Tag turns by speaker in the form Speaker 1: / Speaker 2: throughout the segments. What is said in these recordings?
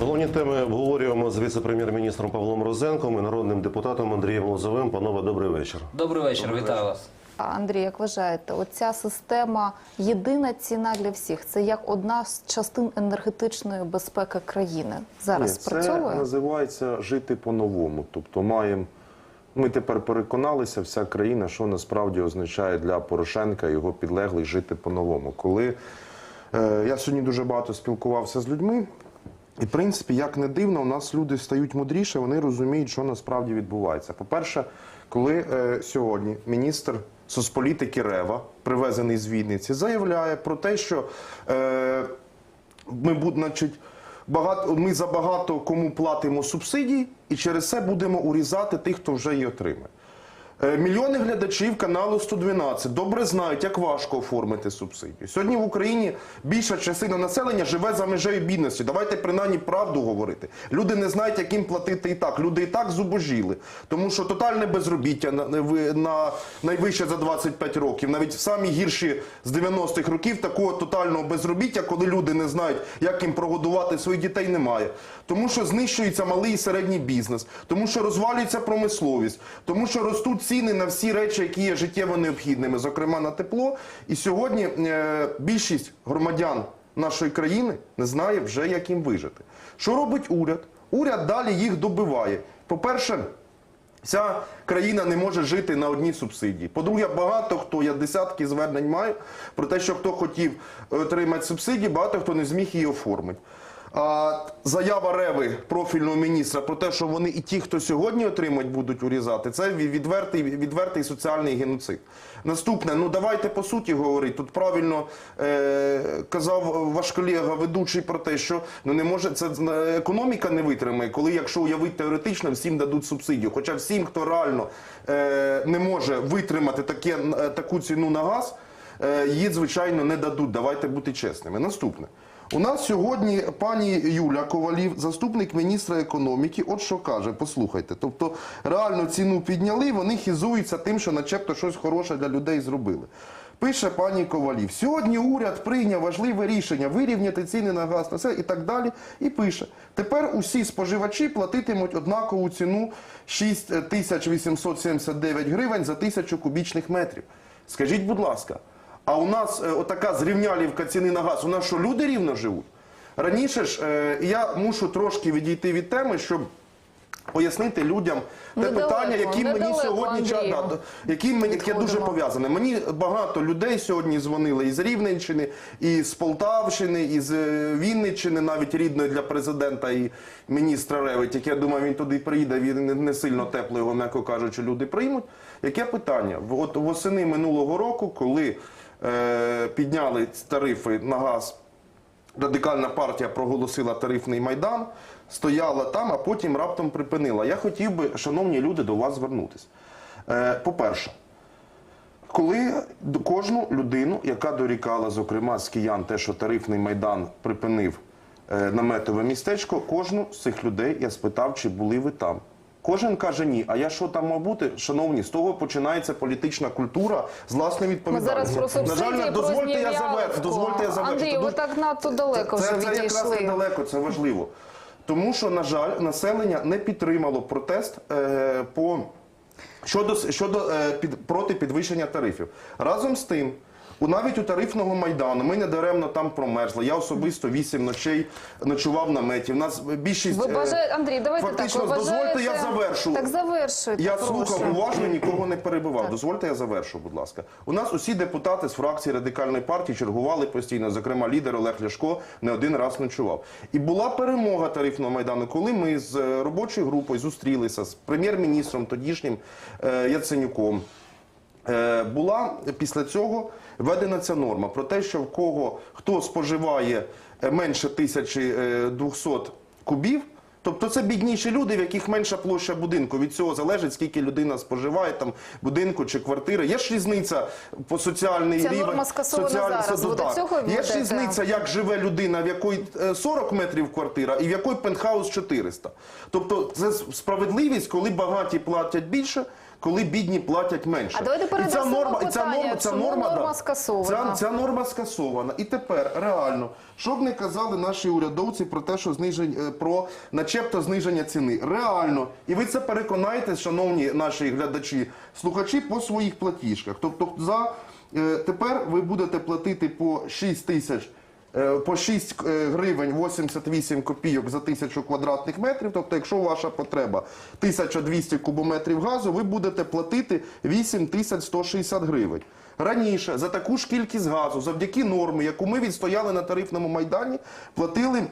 Speaker 1: Головні теми обговорюємо з віце-прем'єр-міністром Павлом Розенком і народним депутатом Андрієм Лозовим. Панове, добрий вечір.
Speaker 2: Добрий вечір, вітаю вас.
Speaker 3: Андрій, як вважаєте, оця система єдина ціна для всіх? Це як одна з частин енергетичної безпеки країни зараз
Speaker 4: Ні, це називається жити по-новому. Тобто маємо. Ми тепер переконалися, вся країна, що насправді означає для Порошенка його підлеглих жити по-новому. Коли е, я сьогодні дуже багато спілкувався з людьми, і в принципі, як не дивно, у нас люди стають мудріше, вони розуміють, що насправді відбувається. По-перше, коли е, сьогодні міністр соцполітики Рева, привезений з Вінниці, заявляє про те, що е, ми будемо, значить, багато, ми забагато кому платимо субсидії, і через це будемо урізати тих, хто вже її отримає. Е, Мільйони глядачів каналу 112 добре знають, як важко оформити субсидію. Сьогодні в Україні більша частина населення живе за межею бідності. Давайте принаймні правду говорити. Люди не знають, як їм платити і так. Люди і так зубожіли. Тому що тотальне безробіття на, на, на найвище за 25 років, навіть в самі гірші з 90-х років такого тотального безробіття, коли люди не знають, як їм прогодувати своїх дітей, немає. Тому що знищується малий і середній бізнес, тому що розвалюється промисловість, тому що ростуть ціни на всі речі, які є життєво необхідними, зокрема на тепло. І сьогодні е, більшість громадян нашої країни не знає вже, як їм вижити. Що робить уряд? Уряд далі їх добиває. По-перше, Вся країна не може жити на одній субсидії. По-друге, багато хто, я десятки звернень маю про те, що хто хотів отримати субсидії, багато хто не зміг її оформити. Заява Реви, профільного міністра, про те, що вони і ті, хто сьогодні отримать, будуть урізати, це ві- відвертий, відвертий соціальний геноцид. Наступне, ну давайте по суті говорити. Тут правильно е, казав ваш колега ведучий про те, що ну не може це е, економіка не витримає, коли, якщо уявити теоретично, всім дадуть субсидію. Хоча всім, хто реально е, не може витримати таке, е, таку ціну на газ, е, її звичайно не дадуть. Давайте бути чесними. Наступне. У нас сьогодні пані Юля Ковалів, заступник міністра економіки, от що каже, послухайте. Тобто реально ціну підняли, вони хізуються тим, що начебто щось хороше для людей зробили. Пише пані Ковалів, сьогодні уряд прийняв важливе рішення вирівняти ціни на газ на все і так далі. І пише: тепер усі споживачі платитимуть однакову ціну 6879 гривень за тисячу кубічних метрів. Скажіть, будь ласка, а у нас е, отака зрівнялівка ціни на газ, у нас що люди рівно живуть? Раніше ж е, я мушу трошки відійти від теми, щоб пояснити людям те
Speaker 3: Недалеко,
Speaker 4: питання, які мені сьогодні які мені яке дуже пов'язане. Мені багато людей сьогодні дзвонили із Рівненщини, із Полтавщини, із е, Вінниччини, навіть рідної для президента і міністра Ревить, яке я думаю, він туди приїде. Він не- сильно тепло його, м'яко кажучи, люди приймуть. Яке питання? От восени минулого року, коли підняли тарифи на газ Радикальна партія проголосила тарифний майдан, стояла там, а потім раптом припинила. Я хотів би, шановні люди, до вас звернутися. Е, по-перше, коли кожну людину, яка дорікала, зокрема з киян, те, що тарифний майдан припинив е, наметове містечко, кожну з цих людей я спитав, чи були ви там. Кожен каже ні. А я що там мав бути? Шановні, з того починається політична культура з
Speaker 3: Ми зараз про
Speaker 4: На жаль,
Speaker 3: про
Speaker 4: дозвольте я завершу. Дозвольте я завершу.
Speaker 3: Андрій, ви так надто далеко
Speaker 4: це,
Speaker 3: вже
Speaker 4: це якраз
Speaker 3: відійшли.
Speaker 4: недалеко, це важливо. Тому що, на жаль, населення не підтримало протест е, по щодо, щодо е, під, проти підвищення тарифів. Разом з тим. У навіть у тарифного майдану ми не даремно там промерзли. Я особисто вісім ночей ночував на меті. У нас більшість
Speaker 3: Ви
Speaker 4: е,
Speaker 3: бажаєте, Андрій, давайте
Speaker 4: фактично,
Speaker 3: так. Ви
Speaker 4: дозвольте, я завершу.
Speaker 3: Так завершуйте.
Speaker 4: Я
Speaker 3: прошу.
Speaker 4: слухав уважно, нікого не перебивав.
Speaker 3: Так.
Speaker 4: Дозвольте, я завершу, будь ласка. У нас усі депутати з фракції радикальної партії чергували постійно. Зокрема, лідер Олег Ляшко не один раз ночував. І була перемога тарифного майдану, коли ми з е, робочою групою зустрілися з прем'єр-міністром тодішнім е, Яценюком. Була після цього введена ця норма про те, що в кого хто споживає е, менше 1200 кубів, тобто це бідніші люди, в яких менша площа будинку. Від цього залежить, скільки людина споживає там будинку чи квартири. Є ж різниця по соціальний
Speaker 3: Ця
Speaker 4: рівень.
Speaker 3: норма скасована
Speaker 4: соціальний
Speaker 3: зараз. До цього
Speaker 4: Є ж різниця, як живе людина, в якої е, 40 метрів квартира і в якої пентхаус 400. Тобто це справедливість, коли багаті платять більше, коли бідні платять менше.
Speaker 3: А давайте
Speaker 4: і ця норма, і ця
Speaker 3: питання,
Speaker 4: норма, ця норма,
Speaker 3: норма
Speaker 4: да,
Speaker 3: скасована?
Speaker 4: Ця, ця норма скасована. І тепер реально, що б не казали наші урядовці про те, що знижень е, про начебто зниження ціни. Реально, і ви це переконаєтесь, шановні наші глядачі, слухачі по своїх платіжках. Тобто, за е, тепер ви будете платити по 6 тисяч. Е, По 6 е, гривень 88 копійок за тисячу квадратних метрів. Тобто, якщо ваша потреба 1200 кубометрів газу, ви будете платити 8160 гривень. Раніше за таку ж кількість газу, завдяки нормі, яку ми відстояли на тарифному майдані, платили.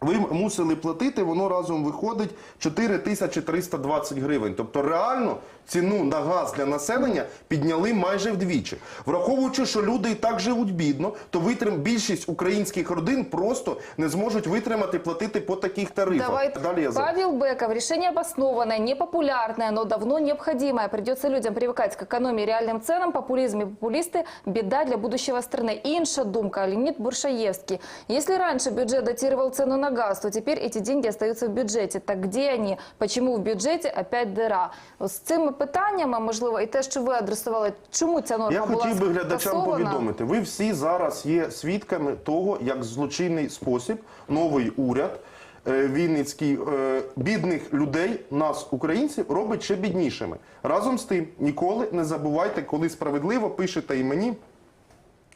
Speaker 4: Ви мусили платити, воно разом виходить 4320 гривень. Тобто реально ціну на газ для населення підняли майже вдвічі. Враховуючи, що люди і так живуть бідно, то витрим більшість українських родин просто не зможуть витримати платити по таких тарифах.
Speaker 3: Давайте.
Speaker 4: Далі я за.
Speaker 3: Павел Беков. Решение обоснованное, непопулярное, но давно необходимое. Придется людям привыкать к экономии и реальным ценам. Популизм и популисты – беда для будущего страны. Інша думка. Леонид Буршаевский. Если раньше бюджет датировал цену на газ, то теперь эти деньги остаются в бюджете. Так где они? Почему в бюджете опять дыра? З цими питаннями, можливо, і те, що ви адресували, чому ця норма
Speaker 4: Я
Speaker 3: була
Speaker 4: хотів би глядачам повідомити. Ви всі зараз є свідками того, як злочинний спосіб новий уряд. е, Вінницький е, бідних людей, нас, українців, робить ще біднішими. Разом з тим, ніколи не забувайте, коли справедливо пишете і мені,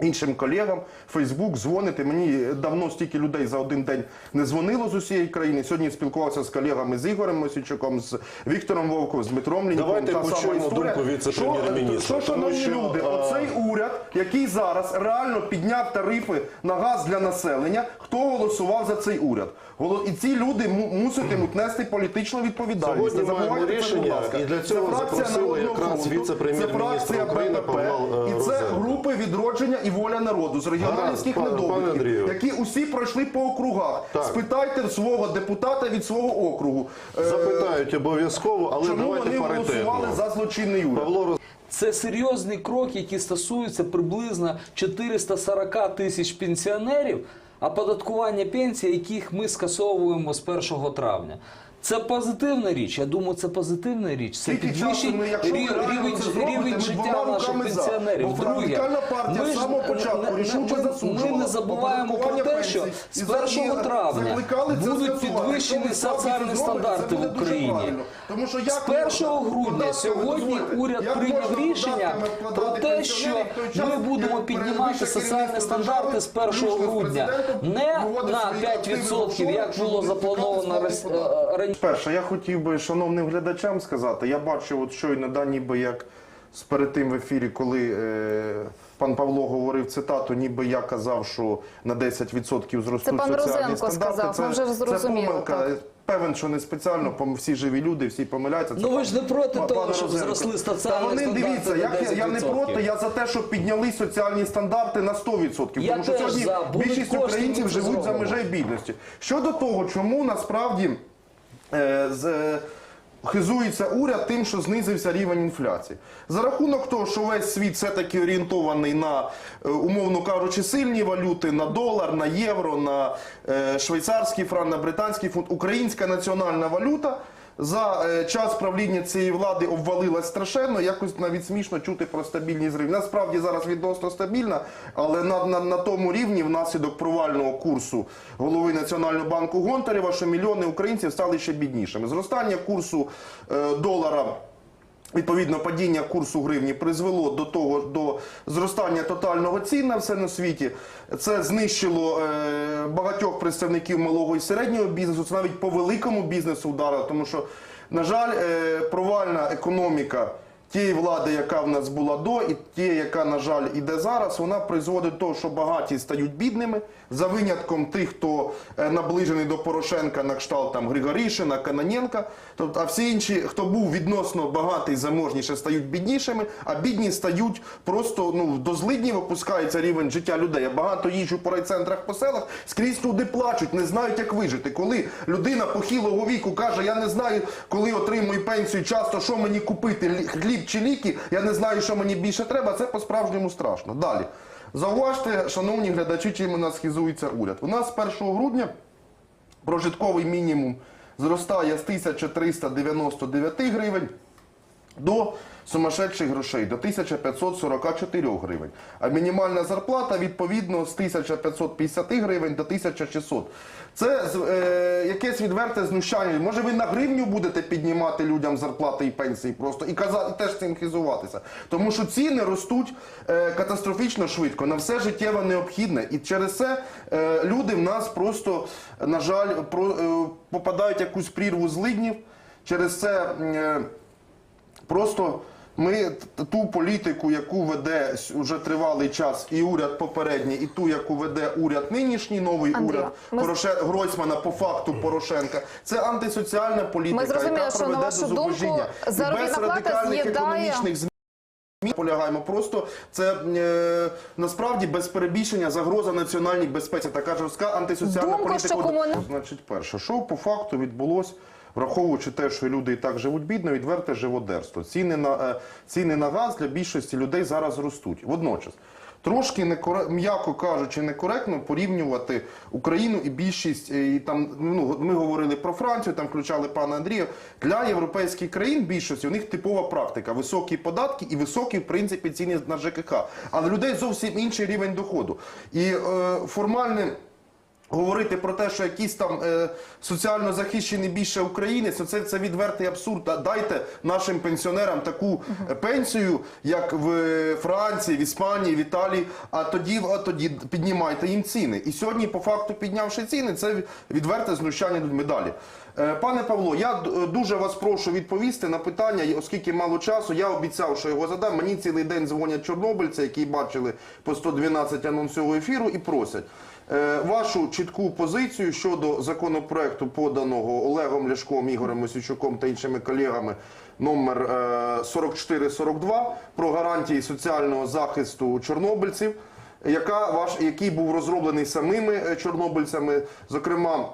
Speaker 4: іншим колегам, Фейсбук, дзвонити. Мені давно стільки людей за один день не дзвонило з усієї країни. Сьогодні спілкувався з колегами з Ігорем Мосійчуком, з Віктором Вовком, з Дмитром Ліньком.
Speaker 1: Давайте
Speaker 4: Та
Speaker 1: почуємо думку віце-прем'єр-міністра,
Speaker 4: Що, що, шановні
Speaker 1: що,
Speaker 4: люди,
Speaker 1: а,
Speaker 4: оцей уряд, який зараз реально підняв тарифи на газ для населення, хто голосував за цей уряд? Голо- І ці люди му- муситимуть нести політичну відповідальність.
Speaker 1: Сьогодні маємо
Speaker 4: забувайте це,
Speaker 1: рішення, і для цього
Speaker 4: фракція
Speaker 1: запросили
Speaker 4: Народного
Speaker 1: якраз віце-прем'єр-міністра України Павла, е,
Speaker 4: і це групи відродження і воля народу з
Speaker 1: пане
Speaker 4: недобитків, які усі пройшли по округах.
Speaker 1: Так.
Speaker 4: Спитайте свого депутата від свого округу. Е,
Speaker 1: Запитають обов'язково, але
Speaker 4: Чому вони голосували за злочинний уряд?
Speaker 1: Павло
Speaker 2: Це серйозний крок, який стосується приблизно 440 тисяч пенсіонерів, оподаткування пенсій, яких ми скасовуємо з 1 травня. Це позитивна річ. Я думаю, це позитивна річ. Це
Speaker 4: Скільки часу
Speaker 2: підвищить
Speaker 4: ми, якщо ви
Speaker 2: рі-
Speaker 4: реально
Speaker 2: рівень,
Speaker 4: це зробите, ми
Speaker 2: життя
Speaker 4: двома
Speaker 2: наших
Speaker 4: руками за.
Speaker 2: пенсіонерів.
Speaker 4: Бо
Speaker 2: Друге,
Speaker 4: Радикальна партія
Speaker 2: ми
Speaker 4: з самого
Speaker 2: не-
Speaker 4: початку
Speaker 2: не-
Speaker 4: рішуче
Speaker 2: ми-
Speaker 4: засуджувала
Speaker 2: не забуваємо про
Speaker 4: оподаткування
Speaker 2: те, що.
Speaker 4: І
Speaker 2: з
Speaker 4: зараз
Speaker 2: 1 травня
Speaker 4: закликали це
Speaker 2: будуть
Speaker 4: скасувати.
Speaker 2: підвищені
Speaker 4: Якщо ви
Speaker 2: соціальні
Speaker 4: це
Speaker 2: стандарти в
Speaker 4: буде дуже
Speaker 2: Україні.
Speaker 4: правильно. Тому що як
Speaker 2: З 1 грудня
Speaker 4: податками,
Speaker 2: сьогодні
Speaker 4: дозвольте,
Speaker 2: уряд
Speaker 4: як
Speaker 2: прийняв
Speaker 4: можна
Speaker 2: рішення
Speaker 4: податками
Speaker 2: про те, що
Speaker 4: пенсіонерів в той час,
Speaker 2: ми будемо
Speaker 4: як
Speaker 2: піднімати соціальні
Speaker 4: керівництво
Speaker 2: стандарти з 1
Speaker 4: включно з
Speaker 2: грудня
Speaker 4: президентом,
Speaker 2: не
Speaker 4: виводить
Speaker 2: на
Speaker 4: свої активи
Speaker 2: 5%, як було заплановано
Speaker 4: сплатити
Speaker 2: рос-
Speaker 4: податки.
Speaker 2: е, раніше.
Speaker 4: Перше, я хотів би шановним глядачам сказати, я бачив от щойно, да, ніби як з перед тим в ефірі, коли е, пан Павло говорив цитату, ніби я казав, що на 10% зростуть
Speaker 3: Це пан
Speaker 4: соціальні
Speaker 3: Розенко
Speaker 4: стандарти.
Speaker 3: сказав, ми вже
Speaker 4: це
Speaker 3: зрозуміли,
Speaker 4: помилка.
Speaker 3: так.
Speaker 4: Певен, що не спеціально, пом- всі живі люди, всі помиляються. Це
Speaker 2: Ну, ви ж не проти
Speaker 4: пан
Speaker 2: того, щоб
Speaker 4: Розенко.
Speaker 2: зросли
Speaker 4: Та
Speaker 2: соціальні
Speaker 4: вони,
Speaker 2: стандарти
Speaker 4: дивіться,
Speaker 2: на
Speaker 4: як я, я не
Speaker 2: 10%.
Speaker 4: проти, я за те, щоб підняли соціальні стандарти на 100%.
Speaker 2: Я
Speaker 4: тому що
Speaker 2: теж
Speaker 4: сьогодні
Speaker 2: за. Будуть
Speaker 4: більшість
Speaker 2: кошти,
Speaker 4: українців
Speaker 2: ми це
Speaker 4: живуть за
Speaker 2: зробимо.
Speaker 4: межею бідності. Щодо того, чому насправді з, е, хизується уряд тим, що знизився рівень інфляції. За рахунок того, що весь світ все-таки орієнтований на, е, умовно кажучи, сильні валюти, на долар, на євро, на е, швейцарський франк, на британський фунт, українська національна валюта. За е, час правління цієї влади обвалилась страшенно, якось навіть смішно чути про стабільність гривні. Насправді зараз відносно стабільна, але на, на, на тому рівні внаслідок провального курсу голови Національного банку Гонтарєва, що мільйони українців стали ще біднішими. Зростання курсу е, долара. Відповідно, падіння курсу гривні призвело до того до зростання тотального цін на все на світі. Це знищило е, багатьох представників малого і середнього бізнесу. Це навіть по великому бізнесу вдарило, тому що, на жаль, е, провальна економіка тієї влади, яка в нас була до, і тієї, яка, на жаль, іде зараз, вона призводить до того, що багаті стають бідними, за винятком тих, хто е, наближений до Порошенка на кшталт там Григорішина, Каноненка. Тобто, а всі інші, хто був відносно багатий, заможніше, стають біднішими, а бідні стають просто ну до злиднів опускається рівень життя людей. Я багато їжджу по райцентрах по селах, скрізь люди плачуть, не знають, як вижити. Коли людина похилого віку каже, я не знаю, коли отримую пенсію, часто що мені купити, лі- хліб чи ліки, я не знаю, що мені більше треба. Це по-справжньому страшно. Далі. Зауважте, шановні глядачі, чим у нас хізується уряд. У нас з 1 грудня прожитковий мінімум зростає з 1399 гривень до сумасшедших грошей, до 1544 гривень. А мінімальна зарплата відповідно з 1550 гривень до 1600. Це е, якесь відверте знущання. Може ви на гривню будете піднімати людям зарплати і пенсії просто і казати і теж цим хизуватися. Тому що ціни ростуть е, катастрофічно швидко на все життєво необхідне. І через це е, люди в нас просто, на жаль, про, е, попадають в якусь прірву злиднів. Через це. Е, Просто ми ту політику, яку веде уже тривалий час і уряд попередній, і ту, яку веде уряд нинішній новий
Speaker 3: Андрію,
Speaker 4: уряд
Speaker 3: ми-
Speaker 4: Пороше... Гройсмана по факту Порошенка, це антисоціальна політика,
Speaker 3: Ми
Speaker 4: яка
Speaker 3: що,
Speaker 4: приведе до зубожіння. Без радикальних
Speaker 3: з'їдає-
Speaker 4: економічних змін. Ми полягаємо просто це е, насправді без перебільшення загроза національній безпеці. Така жорстка антисоціальна
Speaker 3: Думку,
Speaker 4: політика.
Speaker 3: що комуни-
Speaker 4: Значить, перше, що по факту відбулось, враховуючи те, що люди і так живуть бідно, відверте живодерство. Ціни на е, ціни на газ для більшості людей зараз ростуть. Водночас. Трошки некоре- м'яко кажучи, некоректно порівнювати Україну і більшість е, і там. Ну ми говорили про Францію, там включали пана Андрія. Для європейських країн більшості у них типова практика: високі податки і високі в принципі ціни на ЖКХ. Але людей зовсім інший рівень доходу. І е, формальне. Говорити про те, що якийсь там е, соціально захищений більше українець, це, це відвертий абсурд. Дайте нашим пенсіонерам таку е, пенсію, як в Франції, в Іспанії, в Італії, а тоді, а тоді піднімайте їм ціни. І сьогодні, по факту, піднявши ціни, це відверте знущання людьми далі. Е, Пане Павло, я дуже вас прошу відповісти на питання, оскільки мало часу, я обіцяв, що його задам. Мені цілий день дзвонять чорнобильці, які бачили по 112 анонсового ефіру, і просять. Е, Вашу чітку позицію щодо законопроекту, поданого Олегом Ляшком, Ігорем Мосічуком та іншими колегами, номер е, 4442 про гарантії соціального захисту чорнобильців, яка ваш, який був розроблений самими е, чорнобильцями, зокрема.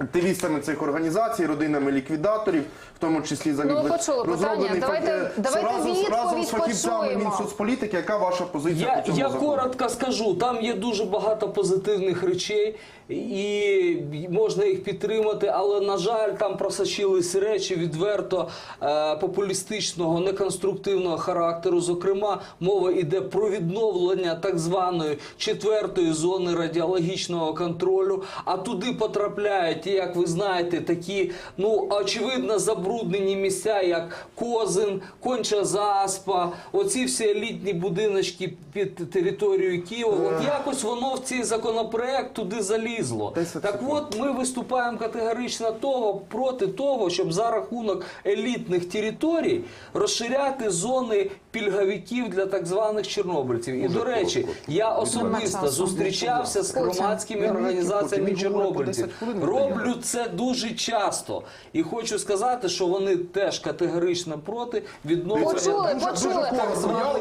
Speaker 4: Активістами цих організацій, родинами ліквідаторів, в тому числі загиблих,
Speaker 3: Ну, питання.
Speaker 4: розроблений
Speaker 3: Давайте-
Speaker 4: фак-
Speaker 3: давайте
Speaker 4: разом,
Speaker 3: відповідь
Speaker 4: разом з фахівцями
Speaker 3: почуємо.
Speaker 4: Мінсоцполітики. Яка ваша позиція
Speaker 2: Я,
Speaker 4: по цьому
Speaker 2: я
Speaker 4: закону?
Speaker 2: коротко скажу, там є дуже багато позитивних речей, і можна їх підтримати, але на жаль, там просочились речі відверто е, популістичного, неконструктивного характеру. Зокрема, мова йде про відновлення так званої четвертої зони радіологічного контролю. А туди потрапляють, як ви знаєте, такі ну очевидно забруднені місця, як Козин, Конча Заспа, оці всі елітні будиночки під територією Києва. От якось воно в цей законопроект туди залізло.
Speaker 4: 10
Speaker 2: Так от ми виступаємо категорично того проти того, щоб за рахунок елітних територій розширяти зони пільговиків для так званих чорнобильців. І до речі, я особисто зустрічався з громадськими організаціями
Speaker 4: тільки потім, він говорить по 10
Speaker 2: чорнобильців. Роблю це дуже часто. І хочу сказати, що вони теж категорично проти відновлення
Speaker 3: Почули, почули.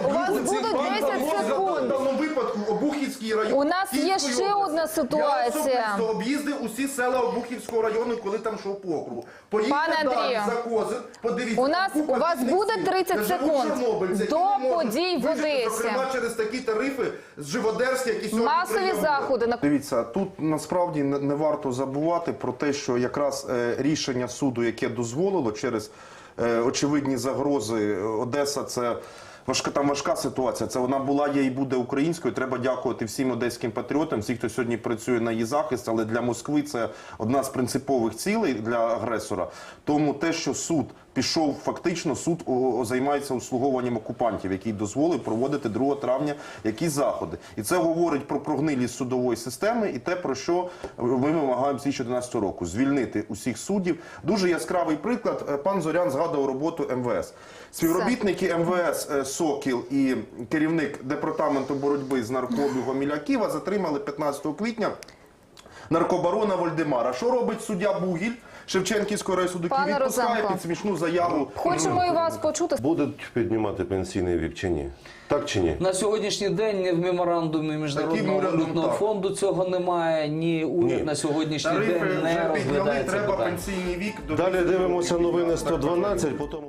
Speaker 3: У вас будуть 10 секунд.
Speaker 4: В даному випадку Обухівський район.
Speaker 3: У нас є ще одна ситуація.
Speaker 4: Особисто об'їздив усі села Обухівського району, коли там йшов по округу. Поїдьте
Speaker 3: Пане
Speaker 4: далі
Speaker 3: Андрію,
Speaker 4: за Козин, подивіться.
Speaker 3: у нас-
Speaker 4: купа
Speaker 3: у вас буде
Speaker 4: сіл,
Speaker 3: 30
Speaker 4: де живуть
Speaker 3: секунд
Speaker 4: чорнобильці, які
Speaker 3: до
Speaker 4: не можуть
Speaker 3: подій в
Speaker 4: вижити,
Speaker 3: Одесі.
Speaker 4: Зокрема, через такі тарифи з Живодерська, які сьогодні
Speaker 3: Масові заходи на
Speaker 4: Дивіться, тут насправді не, не варто забувати про те, що якраз е, рішення суду, яке дозволило через е, очевидні загрози, е, Одеса це. Важка там важка ситуація. Це вона була, є і буде українською. Треба дякувати всім одеським патріотам, всім, хто сьогодні працює на її захист. Але для Москви це одна з принципових цілей для агресора. Тому те, що суд пішов, фактично суд о, о, займається услуговуванням окупантів, який дозволив проводити 2 травня якісь заходи. І це говорить про прогнилість судової системи і те, про що ми вимагаємо з 2011 року звільнити усіх суддів. Дуже яскравий приклад. Е, Пан Зорян згадував роботу МВС. Співробітники МВС е, Сокіл і керівник департаменту боротьби з наркообігом Ілля затримали 15 квітня наркобарона Вольдемара. Що робить суддя Бугіль Шевченківського райсуду
Speaker 3: Пане
Speaker 4: Відпускає
Speaker 3: Розенко.
Speaker 4: під смішну заяву.
Speaker 3: Хочемо і вас почути.
Speaker 1: Будуть піднімати пенсійний вік чи ні? Так чи ні?
Speaker 2: На сьогоднішній день ні в меморандумі Міжнародного валютного
Speaker 4: так.
Speaker 2: фонду цього немає, ні уряд
Speaker 1: Ні.
Speaker 2: на сьогоднішній
Speaker 4: Тарифи
Speaker 2: день не
Speaker 4: вже підняли,
Speaker 2: розглядає це
Speaker 4: треба
Speaker 2: питання.
Speaker 4: пенсійний вік. до
Speaker 1: Далі дивимося новини
Speaker 4: Так,
Speaker 1: 112, потім...